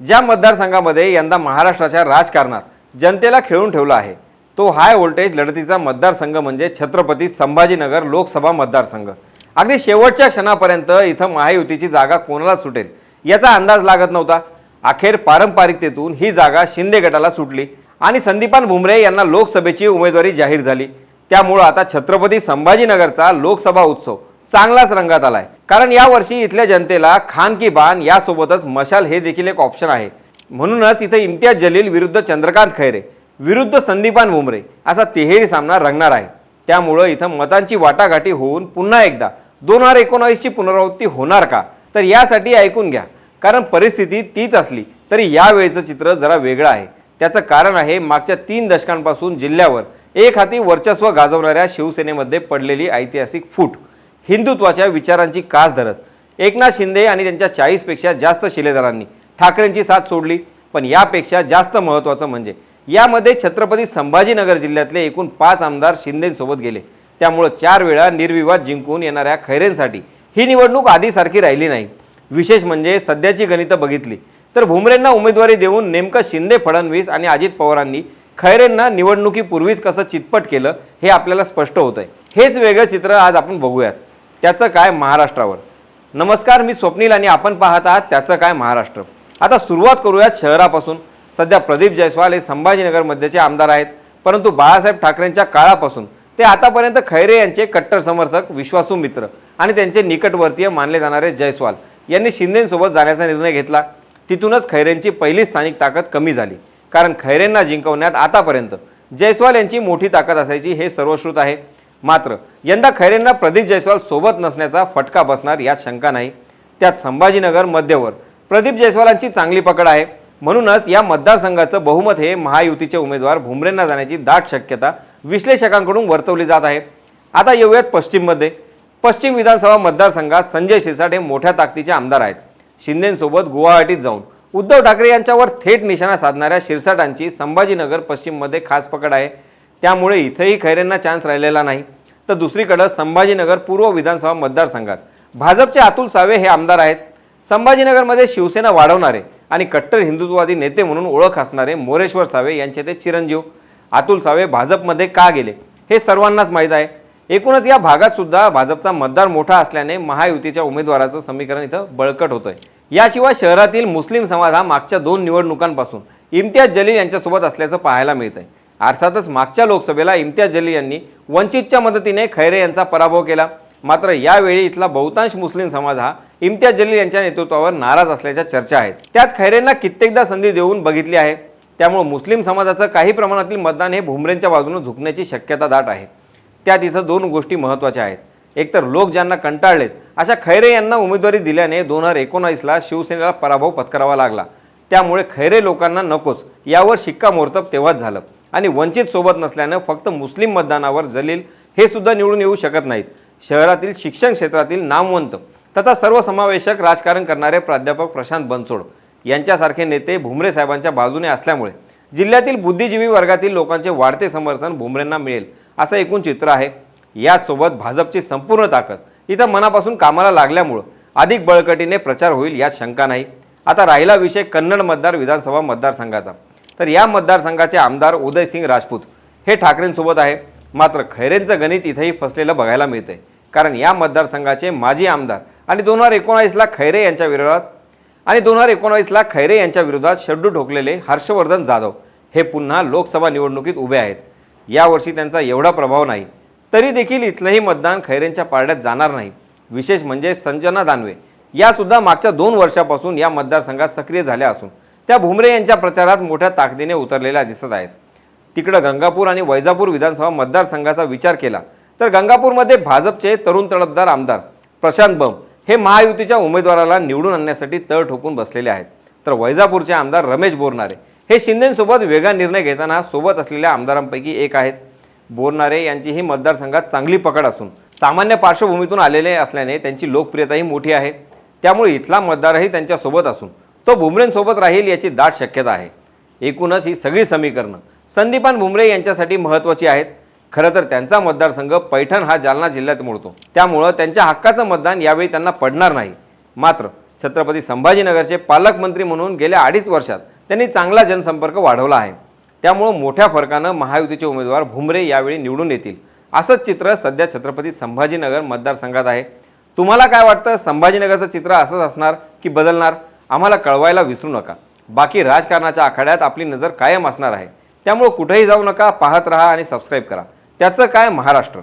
ज्या मतदारसंघामध्ये यंदा महाराष्ट्राच्या राजकारणात जनतेला खेळून ठेवला आहे तो हाय व्होल्टेज लढतीचा मतदारसंघ म्हणजे छत्रपती संभाजीनगर लोकसभा मतदारसंघ. अगदी शेवटच्या क्षणापर्यंत इथं महायुतीची जागा कोणाला सुटेल याचा अंदाज लागत नव्हता. अखेर पारंपरिकतेतून ही जागा शिंदे गटाला सुटली आणि संदीपान भुमरे यांना लोकसभेची उमेदवारी जाहीर झाली. त्यामुळं आता छत्रपती संभाजीनगरचा लोकसभा उत्सव चांगलाच रंगात आलाय. कारण यावर्षी इथल्या जनतेला खान की बान यासोबतच मशाल हे देखील एक ऑप्शन आहे. म्हणूनच इथं इम्तियाज जलील विरुद्ध चंद्रकांत खैरे विरुद्ध संदीपान भुमरे असा तिहेरी सामना रंगणार आहे. त्यामुळं इथं मतांची वाटाघाटी होऊन पुन्हा एकदा दोन हजार एकोणावीसची पुनरावृत्ती होणार का? तर यासाठी ऐकून घ्या. कारण परिस्थिती तीच असली तरी यावेळेचं चित्र जरा वेगळं आहे. त्याचं कारण आहे मागच्या तीन दशकांपासून जिल्ह्यावर एक हाती वर्चस्व गाजवणाऱ्या शिवसेनेमध्ये पडलेली ऐतिहासिक फूट. हिंदुत्वाच्या विचारांची कास धरत. एकनाथ शिंदे आणि त्यांच्या चाळीसपेक्षा जास्त शिलेदारांनी ठाकरेंची साथ सोडली. पण यापेक्षा जास्त महत्त्वाचं म्हणजे यामध्ये छत्रपती संभाजीनगर जिल्ह्यातले एकूण पाच आमदार शिंदेंसोबत गेले. त्यामुळं चार वेळा निर्विवाद जिंकून येणाऱ्या खैरेंसाठी ही निवडणूक आधीसारखी राहिली नाही. विशेष म्हणजे सध्याची गणितं बघितली तर भुमरेंना उमेदवारी देऊन नेमकं शिंदे फडणवीस आणि अजित पवारांनी खैरेंना निवडणुकीपूर्वीच कसं चितपट केलं हे आपल्याला स्पष्ट होतं आहे हेच वेगळं चित्र आज आपण बघूयात. त्याचं काय महाराष्ट्रावर? नमस्कार मी स्वप्नील आणि आपण पाहत आहात त्याचं काय महाराष्ट्र? आता सुरुवात करूयात शहरापासून. सध्या प्रदीप जयस्वाल हे संभाजीनगरमध्येचे आमदार आहेत. परंतु बाळासाहेब ठाकरेंच्या काळापासून ते आतापर्यंत खैरे यांचे कट्टर समर्थक विश्वासू मित्र आणि त्यांचे निकटवर्तीय मानले जाणारे जयस्वाल यांनी शिंदेंसोबत जाण्याचा निर्णय घेतला. तिथूनच खैरेंची पहिली स्थानिक ताकद कमी झाली. कारण खैरेंना जिंकवण्यात आतापर्यंत जयस्वाल यांची मोठी ताकद असायची हे सर्वश्रुत आहे. मात्र यंदा खैरेंना प्रदीप जयस्वाल सोबत नसण्याचा फटका बसणार यात शंका नाही. त्यात संभाजीनगर मध्यवर प्रदीप जयस्वालांची चांगली पकड आहे. म्हणूनच या मतदारसंघाचं बहुमत हे महायुतीचे उमेदवार भुमरेंना जाण्याची दाट शक्यता विश्लेषकांकडून वर्तवली जात आहे. आता येऊयात पश्चिममध्ये. पश्चिम विधानसभा मतदारसंघात संजय शिरसाट हे मोठ्या ताकदीचे आमदार आहेत. शिंदेंसोबत गुवाहाटीत जाऊन उद्धव ठाकरे यांच्यावर थेट निशाणा साधणाऱ्या शिरसाटांची संभाजीनगर पश्चिममध्ये खास पकड आहे. त्यामुळे इथेही खैरेंना चान्स राहिलेला नाही. तर दुसरीकडं संभाजीनगर पूर्व विधानसभा मतदारसंघात. भाजपचे अतुल सावे हे आमदार आहेत. संभाजीनगरमध्ये शिवसेना वाढवणारे आणि कट्टर हिंदुत्ववादी नेते म्हणून ओळख असणारे मोरेश्वर सावे यांचे ते चिरंजीव. अतुल सावे भाजपमध्ये का गेले? हे सर्वांनाच माहीत आहे. एकूणच या भागात सुद्धा भाजपचा मतदार मोठा असल्याने महायुतीच्या उमेदवाराचं समीकरण इथं बळकट होतंय. याशिवाय शहरातील मुस्लिम समाज हा मागच्या दोन निवडणुकांपासून इम्तियाज जलील यांच्यासोबत असल्याचं पाहायला मिळतंय. अर्थातच मागच्या लोकसभेला इम्तियाज जलील यांनी वंचितच्या मदतीने खैरे यांचा पराभव केला. मात्र यावेळी इथला बहुतांश मुस्लिम समाज हा इम्तियाज जलील यांच्या नेतृत्वावर नाराज असल्याच्या चर्चा आहेत. त्यात खैरेंना कित्येकदा संधी देऊन बघितली आहे. त्यामुळे मुस्लिम समाजाचं काही प्रमाणातील मतदान हे भुमरेंच्या बाजूने झुकण्याची शक्यता दाट आहे. त्यात इथं दोन गोष्टी महत्त्वाच्या आहेत. एकतर लोक ज्यांना कंटाळलेत अशा खैरे यांना उमेदवारी दिल्याने दोन हजार एकोणावीसला शिवसेनेला पराभव पत्करावा लागला. त्यामुळे खैरे लोकांना नकोच यावर शिक्कामोर्तब तेव्हाच झालं. आणि वंचित सोबत नसल्यानं फक्त मुस्लिम मतदानावर जलील हे सुद्धा निवडून येऊ शकत नाहीत. शहरातील शिक्षण क्षेत्रातील नामवंत तथा सर्वसमावेशक राजकारण करणारे प्राध्यापक प्रशांत बनसोड यांच्यासारखे नेते भुमरे साहेबांच्या बाजूने असल्यामुळे जिल्ह्यातील बुद्धिजीवी वर्गातील लोकांचे वाढते समर्थन भुमरेंना मिळेल असं एकूण चित्र आहे. यासोबत भाजपची संपूर्ण ताकद इथं मनापासून कामाला लागल्यामुळं अधिक बळकटीने प्रचार होईल यात शंका नाही. आता राहिला विषय कन्नड मतदार विधानसभा मतदारसंघाचा. तर या मतदारसंघाचे आमदार उदयसिंग राजपूत हे ठाकरेंसोबत आहे. मात्र खैरेंचं गणित इथेही फसलेलं बघायला मिळतंय. कारण या मतदारसंघाचे माजी आमदार आणि दोन हजार एकोणावीसला खैरे यांच्या विरोधात आणि दोन हजार एकोणावीसला खैरे यांच्या विरोधात शड्डू ठोकलेले हर्षवर्धन जाधव हे पुन्हा लोकसभा निवडणुकीत उभे आहेत. यावर्षी त्यांचा एवढा प्रभाव नाही. तरी देखील इथलंही मतदान खैरेंच्या पारड्यात जाणार नाही. विशेष म्हणजे संजना दानवे यासुद्धा मागच्या दोन वर्षापासून या मतदारसंघात सक्रिय झाल्या असून त्या भुमरे यांच्या प्रचारात मोठ्या ताकदीने उतरलेल्या दिसत आहेत. तिकडं गंगापूर आणि वैजापूर विधानसभा मतदारसंघाचा विचार केला तर गंगापूरमध्ये भाजपचे तरुण तडफदार आमदार प्रशांत बम हे महायुतीच्या उमेदवाराला निवडून आणण्यासाठी तळ ठोकून बसलेले आहेत. तर वैजापूरचे आमदार रमेश बोरनारे हे शिंदेसोबत वेगळा निर्णय घेताना सोबत असलेल्या आमदारांपैकी एक आहेत. बोरनारे यांची ही मतदारसंघात चांगली पकड असून सामान्य पार्श्वभूमीतून आलेले असल्याने त्यांची लोकप्रियताही मोठी आहे. त्यामुळे इथला मतदारही त्यांच्यासोबत असून तो बुमरेंसोबत राहील याची दाट शक्यता आहे. एकूणच ही सगळी समीकरणं. संदीपान भुमरे यांच्यासाठी महत्त्वाची आहेत. खरं तर त्यांचा मतदारसंघ पैठण हा जालना जिल्ह्यात मोडतो. त्यामुळं त्यांच्या हक्काचं मतदान यावेळी त्यांना पडणार नाही. मात्र छत्रपती संभाजीनगरचे पालकमंत्री म्हणून गेल्या अडीच वर्षात त्यांनी चांगला जनसंपर्क वाढवला आहे. त्यामुळं मोठ्या फरकानं महायुतीचे उमेदवार भुमरे यावेळी निवडून येतील. असंच चित्र सध्या छत्रपती संभाजीनगर मतदारसंघात आहे. तुम्हाला काय वाटतं? संभाजीनगरचं चित्र असंच असणार की बदलणार? आम्हाला कळवायला विसरू नका. बाकी राजकारणाच्या आखाड्यात आपली नजर कायम असणार आहे. त्यामुळं कुठेही जाऊ नका पाहत राहा आणि सबस्क्राईब करा. त्याचं काय महाराष्ट्र?